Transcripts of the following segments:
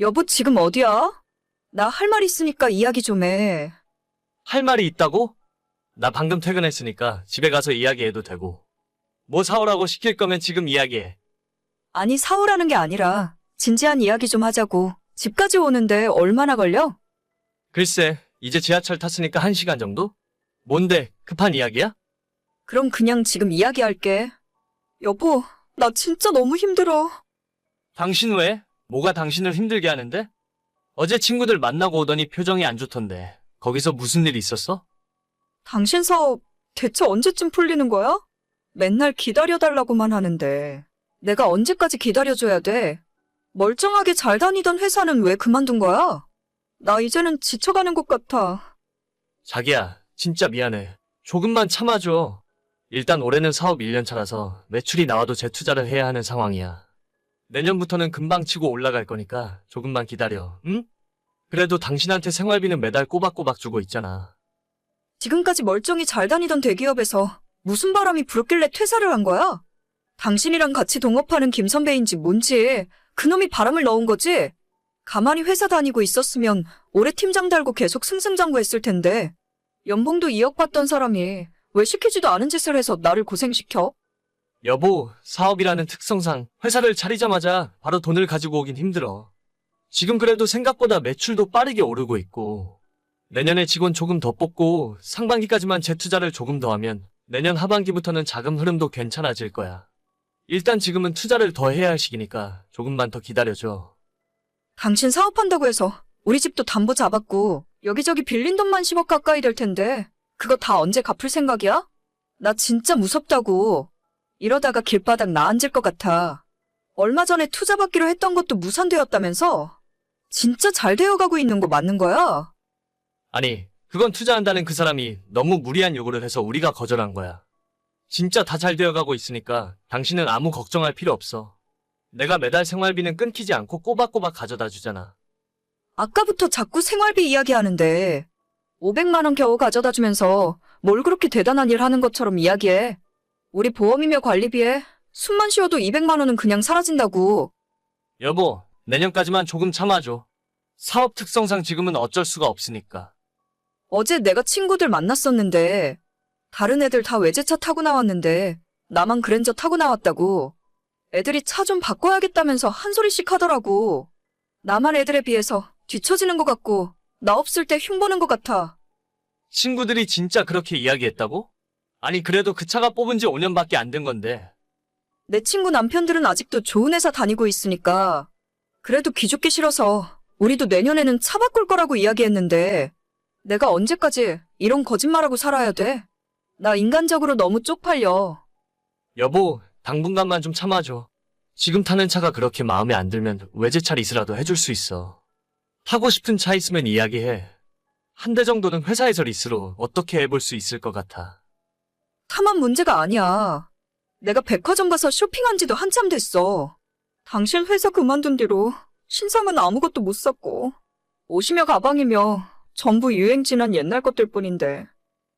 여보, 지금 어디야? 나 할 말 있으니까 이야기 좀 해. 할 말이 있다고? 나 방금 퇴근했으니까 집에 가서 이야기해도 되고. 뭐 사오라고 시킬 거면 지금 이야기해. 아니, 사오라는 게 아니라, 진지한 이야기 좀 하자고. 집까지 오는데 얼마나 걸려? 글쎄, 이제 지하철 탔으니까 한 시간 정도? 뭔데, 급한 이야기야? 그럼 그냥 지금 이야기할게. 여보, 나 진짜 너무 힘들어. 당신 왜? 뭐가 당신을 힘들게 하는데? 어제 친구들 만나고 오더니 표정이 안 좋던데. 거기서 무슨 일 있었어? 당신 사업 대체 언제쯤 풀리는 거야? 맨날 기다려달라고만 하는데. 내가 언제까지 기다려줘야 돼? 멀쩡하게 잘 다니던 회사는 왜 그만둔 거야? 나 이제는 지쳐가는 것 같아. 자기야, 진짜 미안해. 조금만 참아줘. 일단 올해는 사업 1년 차라서 매출이 나와도 재투자를 해야 하는 상황이야. 내년부터는 금방 치고 올라갈 거니까 조금만 기다려, 응? 그래도 당신한테 생활비는 매달 꼬박꼬박 주고 있잖아. 지금까지 멀쩡히 잘 다니던 대기업에서 무슨 바람이 불었길래 퇴사를 한 거야? 당신이랑 같이 동업하는 김 선배인지 뭔지 그놈이 바람을 넣은 거지? 가만히 회사 다니고 있었으면 올해 팀장 달고 계속 승승장구했을 텐데 연봉도 2억 받던 사람이 왜 시키지도 않은 짓을 해서 나를 고생시켜? 여보, 사업이라는 특성상 회사를 차리자마자 바로 돈을 가지고 오긴 힘들어. 지금 그래도 생각보다 매출도 빠르게 오르고 있고, 내년에 직원 조금 더 뽑고 상반기까지만 재투자를 조금 더 하면 내년 하반기부터는 자금 흐름도 괜찮아질 거야. 일단 지금은 투자를 더 해야 할 시기니까 조금만 더 기다려줘. 당신 사업한다고 해서 우리 집도 담보 잡았고 여기저기 빌린 돈만 10억 가까이 될 텐데 그거 다 언제 갚을 생각이야? 나 진짜 무섭다고. 이러다가 길바닥 나 앉을 것 같아. 얼마 전에 투자 받기로 했던 것도 무산되었다면서? 진짜 잘 되어가고 있는 거 맞는 거야? 아니, 그건 투자한다는 그 사람이 너무 무리한 요구를 해서 우리가 거절한 거야. 진짜 다 잘 되어가고 있으니까 당신은 아무 걱정할 필요 없어. 내가 매달 생활비는 끊기지 않고 꼬박꼬박 가져다 주잖아. 아까부터 자꾸 생활비 이야기하는데 500만 원 겨우 가져다 주면서 뭘 그렇게 대단한 일 하는 것처럼 이야기해. 우리 보험이며 관리비에 숨만 쉬어도 200만 원은 그냥 사라진다고. 여보, 내년까지만 조금 참아줘. 사업 특성상 지금은 어쩔 수가 없으니까. 어제 내가 친구들 만났었는데 다른 애들 다 외제차 타고 나왔는데 나만 그랜저 타고 나왔다고. 애들이 차 좀 바꿔야겠다면서 한 소리씩 하더라고. 나만 애들에 비해서 뒤처지는 것 같고 나 없을 때 흉보는 것 같아. 친구들이 진짜 그렇게 이야기했다고? 아니, 그래도 그 차가 뽑은 지 5년밖에 안 된 건데. 내 친구 남편들은 아직도 좋은 회사 다니고 있으니까 그래도 기죽기 싫어서 우리도 내년에는 차 바꿀 거라고 이야기했는데 내가 언제까지 이런 거짓말하고 살아야 돼? 나 인간적으로 너무 쪽팔려. 여보, 당분간만 좀 참아줘. 지금 타는 차가 그렇게 마음에 안 들면 외제차 리스라도 해줄 수 있어. 타고 싶은 차 있으면 이야기해. 한 대 정도는 회사에서 리스로 어떻게 해볼 수 있을 것 같아. 타만 문제가 아니야. 내가 백화점 가서 쇼핑한 지도 한참 됐어. 당신 회사 그만둔 뒤로 신상은 아무것도 못 샀고 옷이며 가방이며 전부 유행 지난 옛날 것들 뿐인데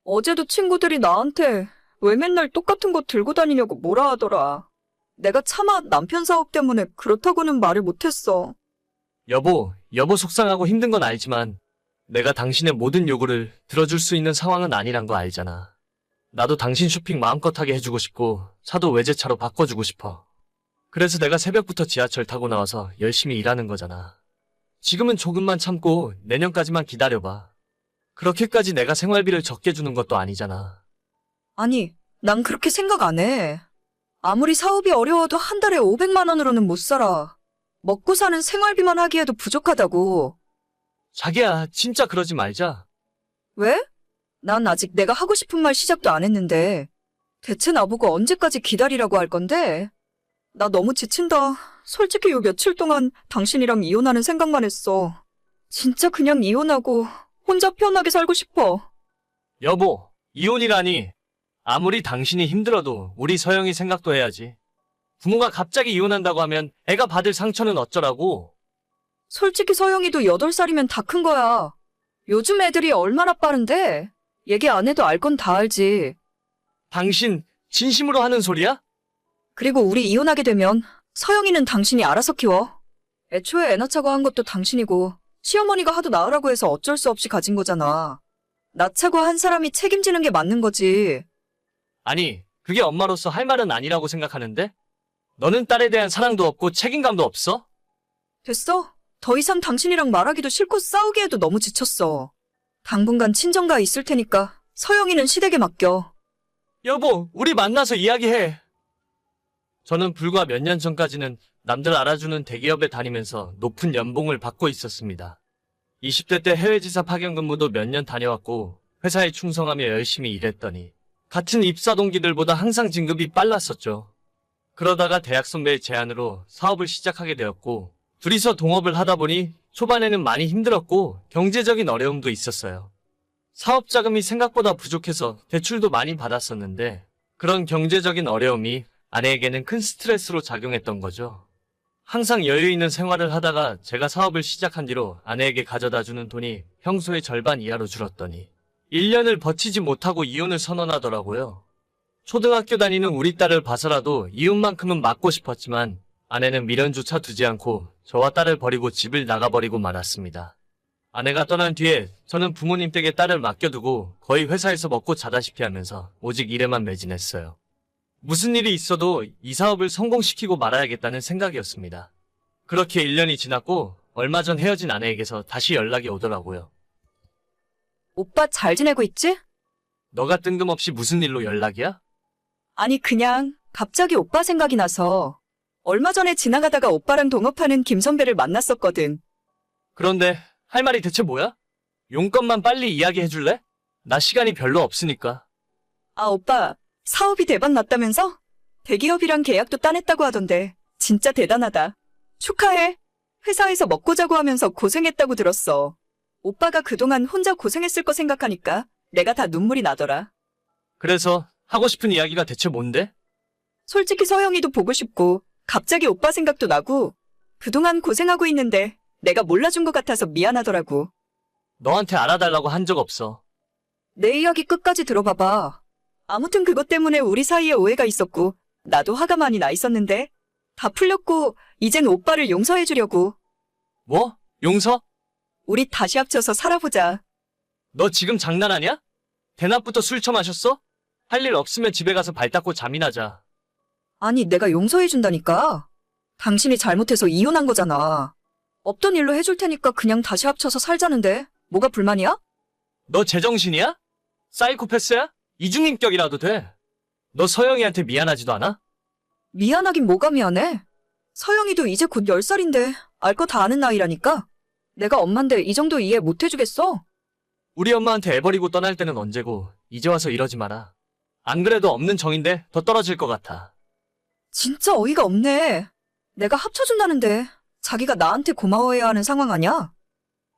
어제도 친구들이 나한테 왜 맨날 똑같은 거 들고 다니냐고 뭐라 하더라. 내가 차마 남편 사업 때문에 그렇다고는 말을 못했어. 여보, 여보 속상하고 힘든 건 알지만 내가 당신의 모든 요구를 들어줄 수 있는 상황은 아니란 거 알잖아. 나도 당신 쇼핑 마음껏 하게 해주고 싶고 차도 외제차로 바꿔주고 싶어. 그래서 내가 새벽부터 지하철 타고 나와서 열심히 일하는 거잖아. 지금은 조금만 참고 내년까지만 기다려봐. 그렇게까지 내가 생활비를 적게 주는 것도 아니잖아. 아니, 난 그렇게 생각 안 해. 아무리 사업이 어려워도 한 달에 500만 원으로는 못 살아. 먹고 사는 생활비만 하기에도 부족하다고. 자기야, 진짜 그러지 말자. 왜? 난 아직 내가 하고 싶은 말 시작도 안 했는데. 대체 나보고 언제까지 기다리라고 할 건데? 나 너무 지친다. 솔직히 요 며칠 동안 당신이랑 이혼하는 생각만 했어. 진짜 그냥 이혼하고 혼자 편하게 살고 싶어. 여보, 이혼이라니. 아무리 당신이 힘들어도 우리 서영이 생각도 해야지. 부모가 갑자기 이혼한다고 하면 애가 받을 상처는 어쩌라고. 솔직히 서영이도 8살이면 다 큰 거야. 요즘 애들이 얼마나 빠른데? 얘기 안 해도 알 건 다 알지. 당신 진심으로 하는 소리야? 그리고 우리 이혼하게 되면 서영이는 당신이 알아서 키워. 애초에 애 낳자고 한 것도 당신이고 시어머니가 하도 낳으라고 해서 어쩔 수 없이 가진 거잖아. 낳자고 한 사람이 책임지는 게 맞는 거지. 아니, 그게 엄마로서 할 말은 아니라고 생각하는데? 너는 딸에 대한 사랑도 없고 책임감도 없어? 됐어? 더 이상 당신이랑 말하기도 싫고 싸우기에도 너무 지쳤어. 당분간 친정가 있을 테니까 서영이는 시댁에 맡겨. 여보, 우리 만나서 이야기해. 저는 불과 몇 년 전까지는 남들 알아주는 대기업에 다니면서 높은 연봉을 받고 있었습니다. 20대 때 해외지사 파견 근무도 몇 년 다녀왔고 회사에 충성하며 열심히 일했더니 같은 입사 동기들보다 항상 진급이 빨랐었죠. 그러다가 대학 선배의 제안으로 사업을 시작하게 되었고 둘이서 동업을 하다 보니 초반에는 많이 힘들었고 경제적인 어려움도 있었어요. 사업 자금이 생각보다 부족해서 대출도 많이 받았었는데 그런 경제적인 어려움이 아내에게는 큰 스트레스로 작용했던 거죠. 항상 여유 있는 생활을 하다가 제가 사업을 시작한 뒤로 아내에게 가져다 주는 돈이 평소의 절반 이하로 줄었더니 1년을 버티지 못하고 이혼을 선언하더라고요. 초등학교 다니는 우리 딸을 봐서라도 이혼만큼은 막고 싶었지만 아내는 미련조차 두지 않고 저와 딸을 버리고 집을 나가버리고 말았습니다. 아내가 떠난 뒤에 저는 부모님 댁에 딸을 맡겨두고 거의 회사에서 먹고 자다시피 하면서 오직 일에만 매진했어요. 무슨 일이 있어도 이 사업을 성공시키고 말아야겠다는 생각이었습니다. 그렇게 1년이 지났고 얼마 전 헤어진 아내에게서 다시 연락이 오더라고요. 오빠 잘 지내고 있지? 너가 뜬금없이 무슨 일로 연락이야? 아니, 그냥 갑자기 오빠 생각이 나서 얼마 전에 지나가다가 오빠랑 동업하는 김 선배를 만났었거든. 그런데 할 말이 대체 뭐야? 용건만 빨리 이야기해 줄래? 나 시간이 별로 없으니까. 아, 오빠, 사업이 대박 났다면서? 대기업이랑 계약도 따냈다고 하던데, 진짜 대단하다. 축하해. 회사에서 먹고 자고 하면서 고생했다고 들었어. 오빠가 그동안 혼자 고생했을 거 생각하니까 내가 다 눈물이 나더라. 그래서 하고 싶은 이야기가 대체 뭔데? 솔직히 서영이도 보고 싶고, 갑자기 오빠 생각도 나고, 그동안 고생하고 있는데 내가 몰라준 것 같아서 미안하더라고. 너한테 알아달라고 한 적 없어. 내 이야기 끝까지 들어봐봐. 아무튼 그것 때문에 우리 사이에 오해가 있었고, 나도 화가 많이 나 있었는데, 다 풀렸고, 이젠 오빠를 용서해주려고. 뭐? 용서? 우리 다시 합쳐서 살아보자. 너 지금 장난하냐? 대낮부터 술 처마셨어? 할 일 없으면 집에 가서 발 닦고 잠이나 자. 아니, 내가 용서해준다니까. 당신이 잘못해서 이혼한 거잖아. 없던 일로 해줄 테니까 그냥 다시 합쳐서 살자는데, 뭐가 불만이야? 너 제정신이야? 사이코패스야? 이중인격이라도 돼. 너 서영이한테 미안하지도 않아? 미안하긴 뭐가 미안해. 서영이도 이제 곧 10살인데, 알 거 다 아는 나이라니까. 내가 엄만데 이 정도 이해 못 해주겠어? 우리 엄마한테 애 버리고 떠날 때는 언제고 이제 와서 이러지 마라. 안 그래도 없는 정인데 더 떨어질 것 같아. 진짜 어이가 없네. 내가 합쳐준다는데 자기가 나한테 고마워해야 하는 상황 아니야?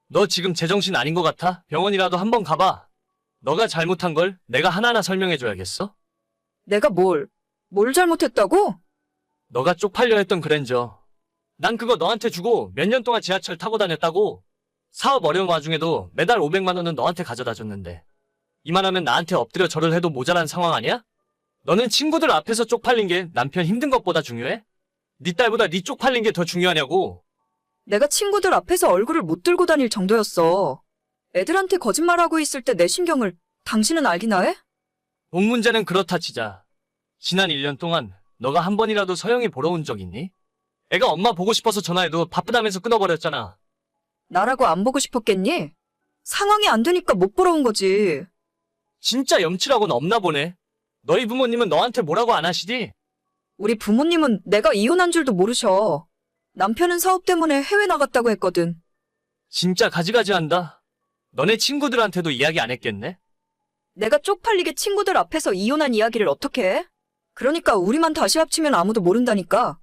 너 지금 제정신 아닌 것 같아? 병원이라도 한번 가봐. 너가 잘못한 걸 내가 하나하나 설명해줘야겠어? 내가 뭘, 뭘 잘못했다고? 너가 쪽팔려 했던 그랜저. 난 그거 너한테 주고 몇 년 동안 지하철 타고 다녔다고. 사업 어려운 와중에도 매달 500만 원은 너한테 가져다 줬는데. 이만하면 나한테 엎드려 절을 해도 모자란 상황 아니야? 너는 친구들 앞에서 쪽팔린 게 남편 힘든 것보다 중요해? 네 딸보다 네 쪽팔린 게 더 중요하냐고. 내가 친구들 앞에서 얼굴을 못 들고 다닐 정도였어. 애들한테 거짓말하고 있을 때 내 신경을 당신은 알기나 해? 돈 문제는 그렇다 치자. 지난 1년 동안 너가 한 번이라도 서영이 보러 온 적 있니? 애가 엄마 보고 싶어서 전화해도 바쁘다면서 끊어버렸잖아. 나라고 안 보고 싶었겠니? 상황이 안 되니까 못 보러 온 거지. 진짜 염치라고는 없나 보네. 너희 부모님은 너한테 뭐라고 안 하시디? 우리 부모님은 내가 이혼한 줄도 모르셔. 남편은 사업 때문에 해외 나갔다고 했거든. 진짜 가지가지 한다. 너네 친구들한테도 이야기 안 했겠네? 내가 쪽팔리게 친구들 앞에서 이혼한 이야기를 어떻게 해? 그러니까 우리만 다시 합치면 아무도 모른다니까.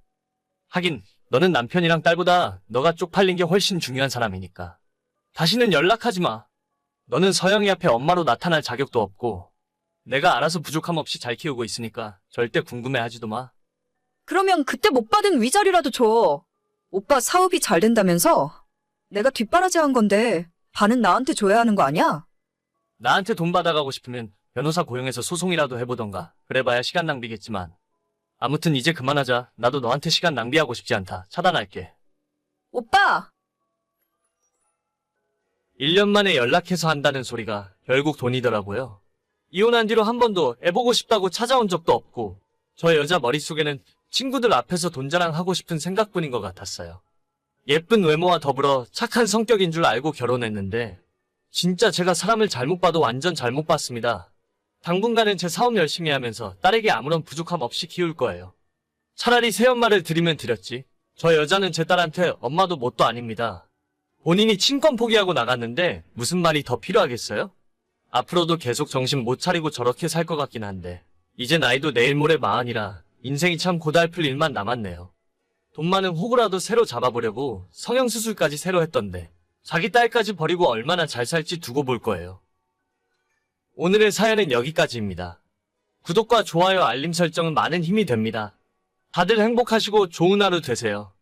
하긴, 너는 남편이랑 딸보다 너가 쪽팔린 게 훨씬 중요한 사람이니까. 다시는 연락하지 마. 너는 서영이 앞에 엄마로 나타날 자격도 없고, 내가 알아서 부족함 없이 잘 키우고 있으니까 절대 궁금해하지도 마. 그러면 그때 못 받은 위자료라도 줘. 오빠 사업이 잘 된다면서? 내가 뒷바라지 한 건데 반은 나한테 줘야 하는 거 아니야? 나한테 돈 받아가고 싶으면 변호사 고용해서 소송이라도 해보던가. 그래봐야 시간 낭비겠지만. 아무튼 이제 그만하자. 나도 너한테 시간 낭비하고 싶지 않다. 차단할게. 오빠! 1년 만에 연락해서 한다는 소리가 결국 돈이더라고요. 이혼한 뒤로 한 번도 애보고 싶다고 찾아온 적도 없고, 저 여자 머릿속에는 친구들 앞에서 돈 자랑하고 싶은 생각뿐인 것 같았어요. 예쁜 외모와 더불어 착한 성격인 줄 알고 결혼했는데, 진짜 제가 사람을 잘못 봐도 완전 잘못 봤습니다. 당분간은 제 사업 열심히 하면서 딸에게 아무런 부족함 없이 키울 거예요. 차라리 새엄마를 드리면 드렸지. 저 여자는 제 딸한테 엄마도 뭣도 아닙니다. 본인이 친권 포기하고 나갔는데 무슨 말이 더 필요하겠어요? 앞으로도 계속 정신 못 차리고 저렇게 살 것 같긴 한데 이제 나이도 내일 모레 마흔이라 인생이 참 고달플 일만 남았네요. 돈 많은 호구라도 새로 잡아보려고 성형수술까지 새로 했던데 자기 딸까지 버리고 얼마나 잘 살지 두고 볼 거예요. 오늘의 사연은 여기까지입니다. 구독과 좋아요 알림 설정은 많은 힘이 됩니다. 다들 행복하시고 좋은 하루 되세요.